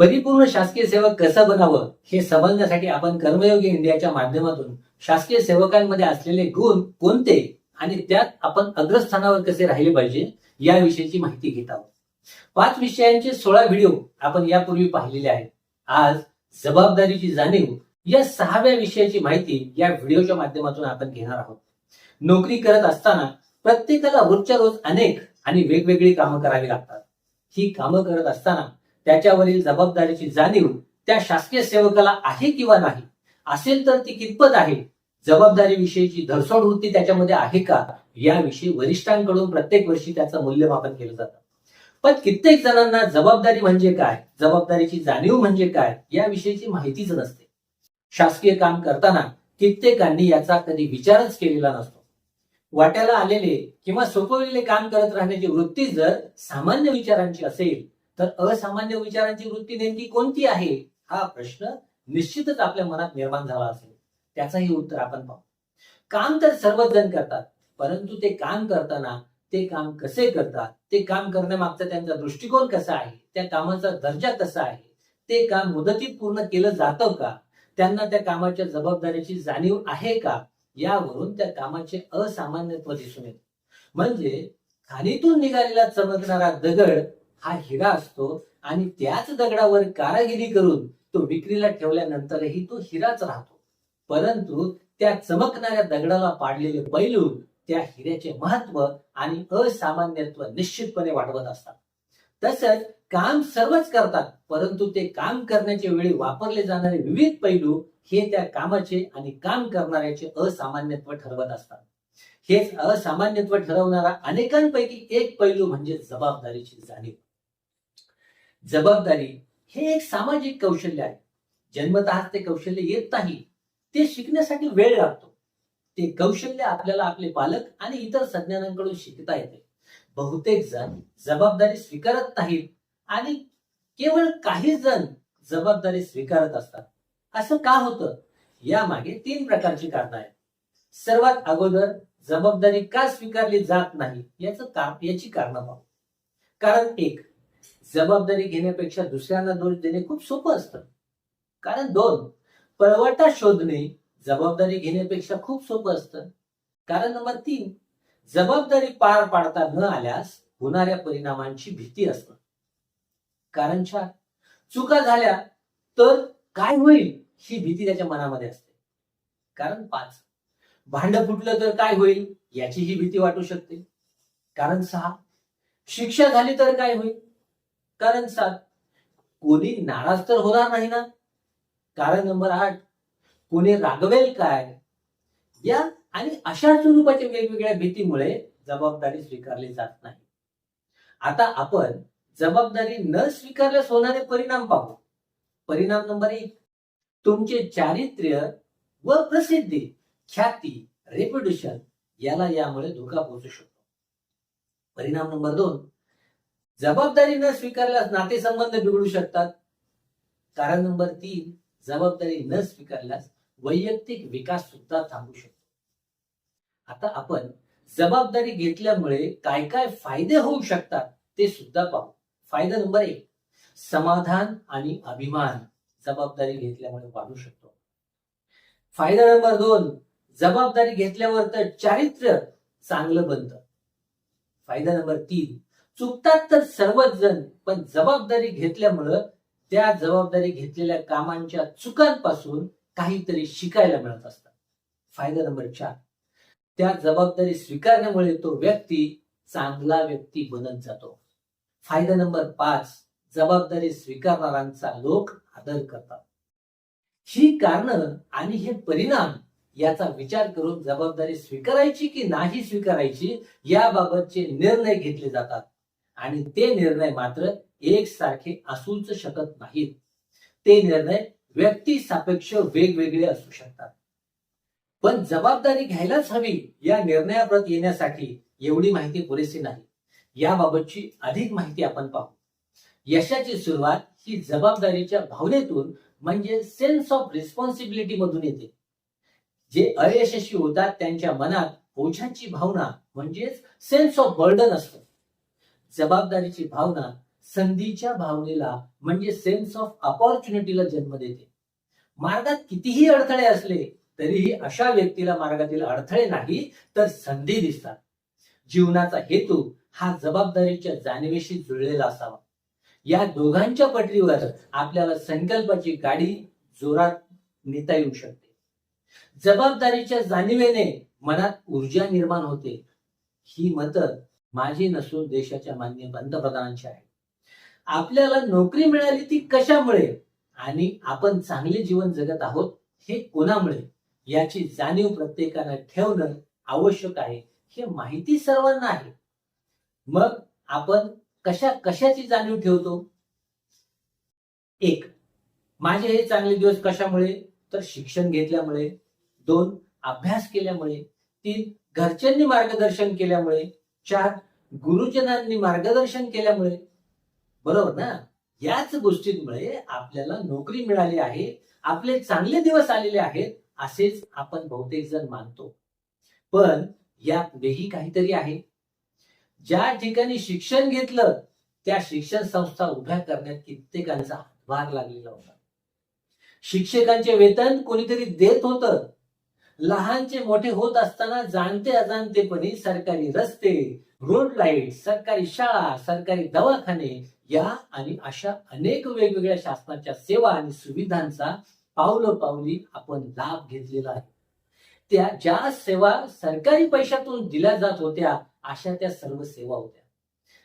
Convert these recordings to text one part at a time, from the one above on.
परिपूर्ण शासकीय सेवक कसं बनावं हे समजण्यासाठी आपण कर्मयोगी इंडियाच्या माध्यमातून शासकीय सेवकांमध्ये असलेले गुण कोणते आणि त्यात आपण अग्रस्थानावर कसे राहिले पाहिजे याविषयीची माहिती घेत आहोत. पाच विषयांचे सोळा व्हिडिओ आपण यापूर्वी पाहिलेले आहेत. आज जबाबदारीची जाणीव या सहाव्या विषयाची माहिती या व्हिडिओच्या माध्यमातून आपण घेणार आहोत. नोकरी करत असताना प्रत्येकाला रोजच्या रोज अनेक आणि वेगवेगळी कामं करावी लागतात. ही कामं करत असताना त्याच्यावरील जबाबदारीची जाणीव त्या शासकीय सेवकाला आहे किंवा नाही? असेल तर ती कितपत आहे? जबाबदारी विषयीची धरसोड वृत्ती त्याच्यामध्ये आहे का? याविषयी वरिष्ठांकडून प्रत्येक वर्षी त्याचं मूल्यमापन केलं जातं. पण कित्येक जणांना जबाबदारी म्हणजे काय? जबाबदारीची जाणीव म्हणजे काय? याविषयीची माहितीच नसते. शासकीय काम करताना कित्येकांनी याचा कधी विचारच केलेला नसतो. वाट्याला आलेले किंवा सोपवलेले काम करत राहण्याची वृत्ती जर सामान्य विचारांची असेल तर असामान्य विचारांची वृत्ती नेमकी कोणती आहे? हा प्रश्न निश्चितच आपल्या मनात निर्माण झाला असेल. त्याचंही उत्तर आपण पाहू. काम तर सर्वच जण करतात परंतु ते काम करताना ते काम कसे करतात? ते काम करण्यामागचा त्यांचा दृष्टिकोन कसा आहे? त्या कामाचा दर्जा कसा आहे? ते काम मुदतीत पूर्ण केलं जातं का? त्यांना त्या कामाच्या जबाबदारीची जाणीव आहे का? यावरून त्या कामाचे असामान्यत्व दिसून येते. म्हणजे खाणीतून निघालेला चमकणारा दगड हा हिरा असतो आणि त्याच दगडावर कारागिरी करून तो विक्रीला ठेवल्यानंतरही तो हिराच राहतो. परंतु त्या चमकणाऱ्या दगडाला पाडलेले पैलू त्या हिऱ्याचे महत्त्व आणि असामान्यत्व निश्चितपणे वाढवत असतात. तसंच काम सर्वच करतात परंतु ते काम करण्याच्या वेळी वापरले जाणारे विविध पैलू हे त्या कामाचे आणि काम करणाऱ्याचे असामान्यत्व ठरवत असतात. हेच असामान्यत्व ठरवणारा अनेकांपैकी एक पैलू म्हणजे जबाबदारीची जाणीव. जबाबदारी हे एक सामाजिक कौशल्य आहे. जन्मतःच ते कौशल्य येत नाही ते शिकण्यासाठी वेळ लागतो. ते कौशल्य आपल्याला आपले पालक आणि इतर संज्ञानांकडून शिकता येते. बहुतेक जण जबाबदारी स्वीकारत नाहीत आणि केवळ काही जण जबाबदारी स्वीकारत असतात. असं का होतं? यामागे तीन प्रकारची कारणं आहेत. सर्वात अगोदर जबाबदारी का स्वीकारली जात नाही याचं कार याची कारणं पाहू. कारण एक जबाबदारी घेण्यापेक्षा दुसऱ्यांना दोष देणे खूप सोपं असतं. कारण दोन पळवाटा शोधणे जबाबदारी घेण्यापेक्षा खूप सोपं असतं. कारण नंबर तीन जबाबदारी पार पाडता न आल्यास होणाऱ्या परिणामांची भीती असते. कारण चार चुका झाल्या तर काय होईल ही भीती त्याच्या मनामध्ये असते. कारण पाच भांड फुटलं तर काय होईल याची ही भीती वाटू शकते. कारण सहा शिक्षा झाली तर काय होईल? कारण सात कोणी नाराज तर होणार नाही ना? कारण नंबर आठ कोणी रागवेल काय? या आणि अशा स्वरूपाच्या वेगवेगळ्या भीतीमुळे जबाबदारी स्वीकारली जात नाही. आता आपण जबाबदारी न स्वीकारल्यास होणारे परिणाम पाहू. परिणाम नंबर एक तुमचे चारित्र्य व प्रसिद्धी ख्याती रेप्युटेशन याला यामुळे धोका पोहोचू शकतो. परिणाम नंबर दोन जबाबदारी न स्वीकारल्यास नातेसंबंध बिघडू शकतात. कारण नंबर तीन जबाबदारी न स्वीकारल्यास वैयक्तिक विकास सुद्धा थांबू शकतो. आता आपण जबाबदारी घेतल्यामुळे काय काय फायदे होऊ शकतात ते सुद्धा पाहू. फायदा नंबर एक समाधान आणि अभिमान जबाबदारी घेतल्यामुळे वाढू शकतो. फायदा नंबर दोन जबाबदारी घेतल्यावर तर चारित्र्य चांगलं बनतं. फायदा नंबर तीन चुकतात तर सर्वच जण पण जबाबदारी घेतल्यामुळं त्या जबाबदारी घेतलेल्या कामांच्या चुकांपासून काहीतरी शिकायला मिळत असतात फायदा नंबर चार. त्या जबाबदारी स्वीकारण्यामुळे तो व्यक्ती चांगला व्यक्ती बनत जातो. फायदा नंबर पाच. जबाबदारी स्वीकारणाऱ्यांचा लोक आदर करतात. ही कारणं आणि हे परिणाम याचा विचार करून जबाबदारी स्वीकारायची की नाही स्वीकारायची याबाबतचे निर्णय घेतले जातात. आणि ते निर्णय मात्र एकसारखे असूच शकत नाहीत. ते निर्णय व्यक्ती सापेक्ष वेगवेगळे असू शकतात. पण जबाबदारी घ्यायलाच हवी या निर्णयाप्रत येण्यासाठी एवढी माहिती पुरेशी नाही. याबाबतची अधिक माहिती आपण पाहू. यशाची सुरुवात ही जबाबदारीच्या भावनेतून म्हणजे सेन्स ऑफ रिस्पॉन्सिबिलिटी मधून येते. जे अयशस्वी होतात त्यांच्या मनात ओझ्याची भावना म्हणजेच सेन्स ऑफ बर्डन असतो. जबाबदारीची भावना संधीच्या भावनेला म्हणजे सेन्स ऑफ अपॉर्च्युनिटीला जन्म देते. मार्गात कितीही अडथळे असले तरीही अशा व्यक्तीला मार्गातील अडथळे नाही तर संधी दिसतात. जीवनाचा हेतू हा जबाबदारीच्या जाणीवेशी जुळलेला असावा. या दोघांच्या पटरीवर आपल्याला संकल्पाची गाडी जोरात नेता येऊ शकते. जबाबदारीच्या जाणीवेने मनात ऊर्जा निर्माण होते. ही मत माझी नसून देशाच्या मान्य पंतप्रधानांची आहे. आपल्याला नोकरी मिळाली ती कशामुळे? आणि आपण चांगले जीवन जगत आहोत हे कोणामुळे? याची जाणीव प्रत्येकानं ठेवणं आवश्यक आहे हे माहिती सर्वांना आहे. मग आपण कशा कशाची जाणीव ठेवतो? एक माझे हे चांगले दिवस कशामुळे? तर शिक्षण घेतल्यामुळे. दोन अभ्यास केल्यामुळे. तीन घरच्यांनी मार्गदर्शन केल्यामुळे. चार गुरुजनांनी मार्गदर्शन केल्यामुळे. बरोबर ना? याच गोष्टींमुळे आपल्याला नोकरी मिळाली आहे आपले चांगले दिवस आलेले आहेत असेच आपण बहुतेक जण मानतो. पण या काहीतरी आहे. ज्या ठिकाणी शिक्षण घेतलं त्या शिक्षण संस्था उभ्या करण्यात कित्येकांचा हातभार लागलेला होता. शिक्षकांचे वेतन कोणीतरी देत होतं लहानचे मोठे होत असताना जाणते अजाणतेपणी सरकारी रस्ते रोड लाइट सरकारी शाळा सरकारी दवाखाने या आणि अशा अनेक वेगवेगळ्या शासनाच्या सेवा आणि सुविधांचा पावलं पावली आपण लाभ घेतलेला आहे. त्या ज्या सेवा सरकारी पैशातून दिल्या जात होत्या अशा त्या सर्व सेवा होत्या.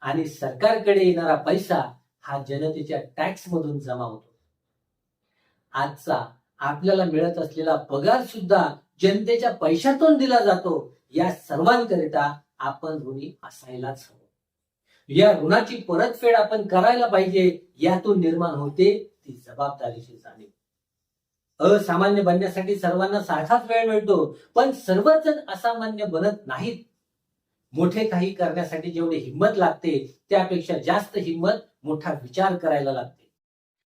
आणि सरकारकडे येणारा पैसा हा जनतेच्या टॅक्स मधून जमा होतो. आजचा आपल्याला मिळत असलेला पगार सुद्धा जनतेच्या पैशातून दिला जातो या सर्वांकरिता आपण ऋणी असायलाच हवं. या ऋणाची परतफेड आपण करायला पाहिजे यातून निर्माण होते ती जबाबदारीची जाणीव. असामान्य बनण्यासाठी सर्वांना सारखाच वेळ मिळतो पण सर्वच जण असामान्य बनत नाहीत. मोठे काही करण्यासाठी जेवढी हिंमत लागते त्यापेक्षा जास्त हिंमत मोठा विचार करायला लागते.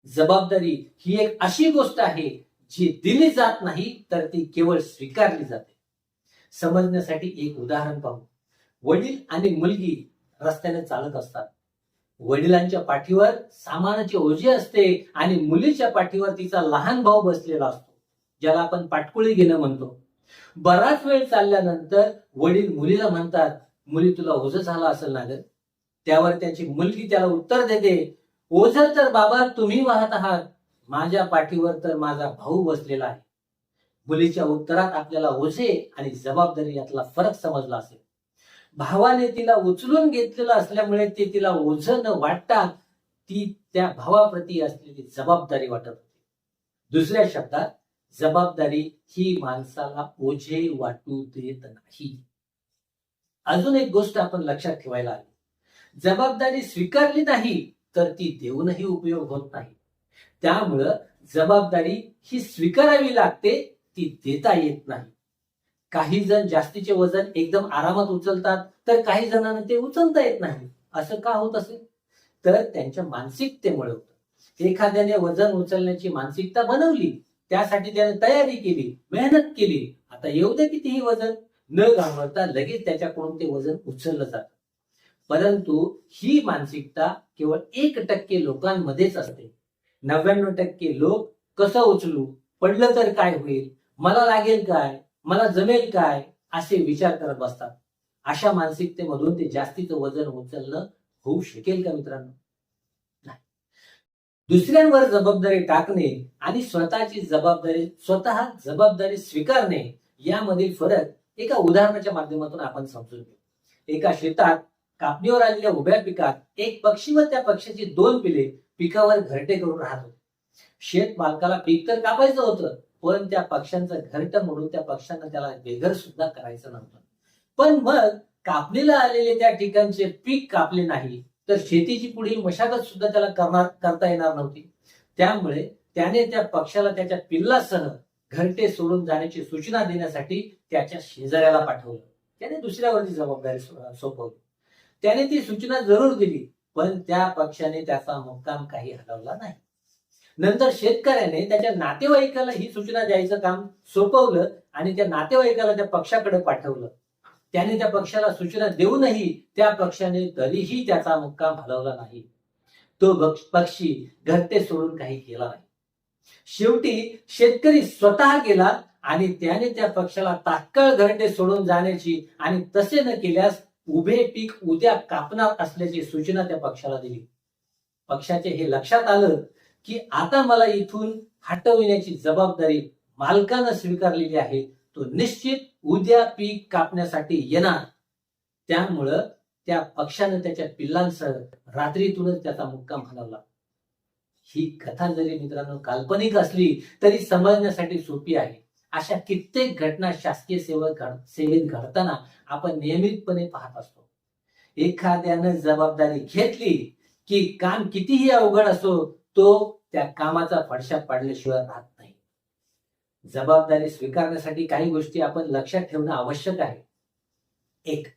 जबाबदारी ही एक अशी गोष्ट आहे जी दिली जात नाही तर ती केवळ स्वीकारली जाते. समजण्यासाठी एक उदाहरण पाहू. वडील आणि मुलगी रस्त्याने चालत असतात. वडिलांच्या पाठीवर सामानाचे ओझे असते आणि मुलीच्या पाठीवर तिचा लहान भाऊ बसलेला असतो ज्याला आपण पाटकुळी घेणं म्हणतो. बराच वेळ चालल्यानंतर वडील मुलीला म्हणतात मुली तुला ओझ झाला असेल ना ग? त्यावर त्याची मुलगी त्याला उत्तर देते ओझ तर बाबा तुम्ही वाहत आहात माझ्या पाठीवर तर माझा भाऊ बसलेला आहे. मुलीच्या उत्तरात आपल्याला ओझे आणि जबाबदारी यातला फरक समजला असेल. भावाने तिला उचलून घेतलेलं असल्यामुळे ते तिला ओझ न वाटता ती त्या भावाप्रती असलेली जबाबदारी वाटत होती. दुसऱ्या शब्दात जबाबदारी ही माणसाला ओझे वाटू देत नाही. अजून एक गोष्ट आपण लक्षात ठेवायला हवी. जबाबदारी स्वीकारली नाही तर ती देऊनही उपयोग होत नाही. त्यामुळं जबाबदारी ही स्वीकारावी लागते ती देता येत नाही. काही जण जास्तीचे वजन एकदम आरामात उचलतात तर काही जणांना ते उचलता येत नाही. असं का होत असेल? तर त्यांच्या मानसिकतेमुळे होतं. एखाद्याने वजन उचलण्याची मानसिकता बनवली त्यासाठी त्याने तयारी केली मेहनत केली आता येऊ दे कितीही वजन. न घाबरता लगेच त्याच्याकडून ते वजन उचललं जातं. परंतु ही मानसिकता केवळ एक टक्के लोकांमध्येच असते. नव्याण्णव टक्के लोक कसं उचलू? पडलं तर काय होईल? मला लागेल काय? मला जमेल काय? असे विचार करत बसतात. अशा मानसिकतेमधून ते जास्तीचं वजन उचलणं होऊ शकेल का मित्रांनो? दुसऱ्यांवर जबाबदारी टाकणे आणि स्वतःची जबाबदारी स्वतः जबाबदारी स्वीकारणे यामधील फरक एका उदाहरणाच्या माध्यमातून आपण समजून घेऊ. एका शेतात कापणीवर आलेल्या उभ्या पिकात एक पक्षी व त्या पक्षाची दोन पिले पिकावर घरटे करून राहत होते. शेत मालकाला पीक तर कापायचं होतं पण त्या पक्ष्यांचं घरट म्हणून त्या पक्ष्यांना त्याला बेघर सुद्धा करायचं नव्हतं. पण मग कापणीला आलेले त्या ठिकाणचे पीक कापले नाही तर शेतीची पुढील मशागत सुद्धा त्याला करणार करता येणार नव्हती. त्यामुळे त्याने त्या पक्षाला त्याच्या पिल्लासह घरटे सोडून जाण्याची सूचना देण्यासाठी त्याच्या शेजाऱ्याला पाठवलं. त्याने दुसऱ्यावरती जबाबदारी सोपवली. त्याने ती सूचना जरूर दिली. पण त्या पक्षाने त्याचा मुक्काम काही हलवला नाही. नंतर शेतकऱ्याने त्याच्या नातेवाईकाला ही सूचना द्यायचं काम सोपवलं आणि त्या नातेवाईकाला त्या पक्षाकडे पाठवलं. त्याने त्या पक्षाला सूचना देऊनही त्या पक्षाने तरीही त्याचा मुक्काम हलवला नाही. तो पक्षी घरटे सोडून काही केला नाही. शेवटी शेतकरी स्वतः गेला आणि त्याने त्या पक्षाला तात्काळ घरटे सोडून जाण्याची आणि तसे न केल्यास उभे पीक उद्या कापणार असल्याची सूचना त्या पक्षाला दिली. पक्षाचे हे लक्षात आलं की आता मला इथून हटविण्याची जबाबदारी मालकानं स्वीकारलेली आहे. तो निश्चित उद्या पीक कापण्यासाठी येणार. त्यामुळं त्या पक्षानं त्याच्या पिल्लांसह रात्रीतूनच त्याचा मुक्काम हलवला. ही कथा जरी मित्रांनो काल्पनिक असली तरी समजण्यासाठी सोपी आहे. अशा कित्येक घटना शासकीय सेवा सेवेत घडताना आपण नियमितपणे पाहत असतो. एखाद्यानं जबाबदारी घेतली की काम कितीही अवघड असो तो त्या कामाचा फडशा पाडल्याशिवाय राहत नाही. जबाबदारी स्वीकारण्यासाठी काही गोष्टी आपण लक्षात ठेवणं आवश्यक आहे. एक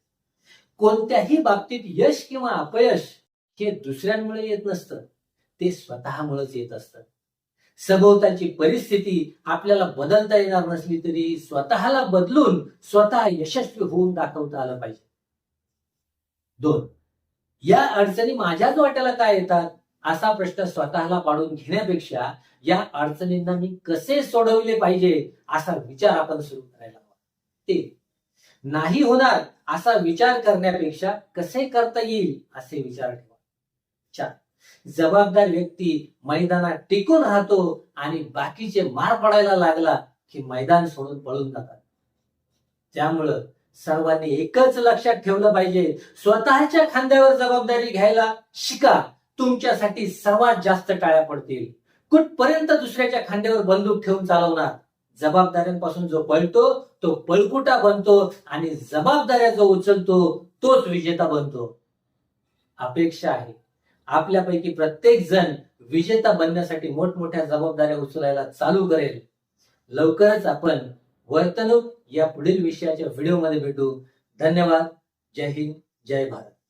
कोणत्याही बाबतीत यश किंवा अपयश हे दुसऱ्यांमुळे येत नसतं ते स्वतःमुळेच येत असतं. सभोवताची परिस्थिती आपल्याला बदलता येणार नसली तरी स्वतःला बदलून स्वतः यशस्वी होऊन दाखवता आलं पाहिजे. दोन या अडचणी माझ्याच वाट्याला काय येतात? असा प्रश्न स्वतःला पाडून घेण्यापेक्षा या अडचणींना मी कसे सोडवले पाहिजे असा विचार आपण सुरू करायला हवा. ते नाही होणार असा विचार करण्यापेक्षा कसे करता येईल असे विचार ठेवा. चार जबाबदार व्यक्ती मैदानात टिकून राहतो आणि बाकीचे मार पडायला लागला की मैदान सोडून पळून जातात. त्यामुळं सर्वांनी एकच लक्षात ठेवलं पाहिजे. स्वतःच्या खांद्यावर जबाबदारी घ्यायला शिका. तुमच्यासाठी सर्वात जास्त टाळ्या पडतील. कुठपर्यंत दुसऱ्याच्या खांद्यावर बंदूक ठेवून चालवणार? जबाबदाऱ्यांपासून जो पळतो तो पळकुटा बनतो आणि जबाबदाऱ्या जो उचलतो तोच विजेता बनतो. अपेक्षा आहे. आपल्यापैकी प्रत्येक जण विजेता बनण्यासाठी मोठमोठ्या जबाबदाऱ्या उचलायला चालू करेल. लवकरच आपण वर्तणूक या पुढील विषयाच्या व्हिडिओमध्ये भेटू. धन्यवाद. जय हिंद. जय भारत.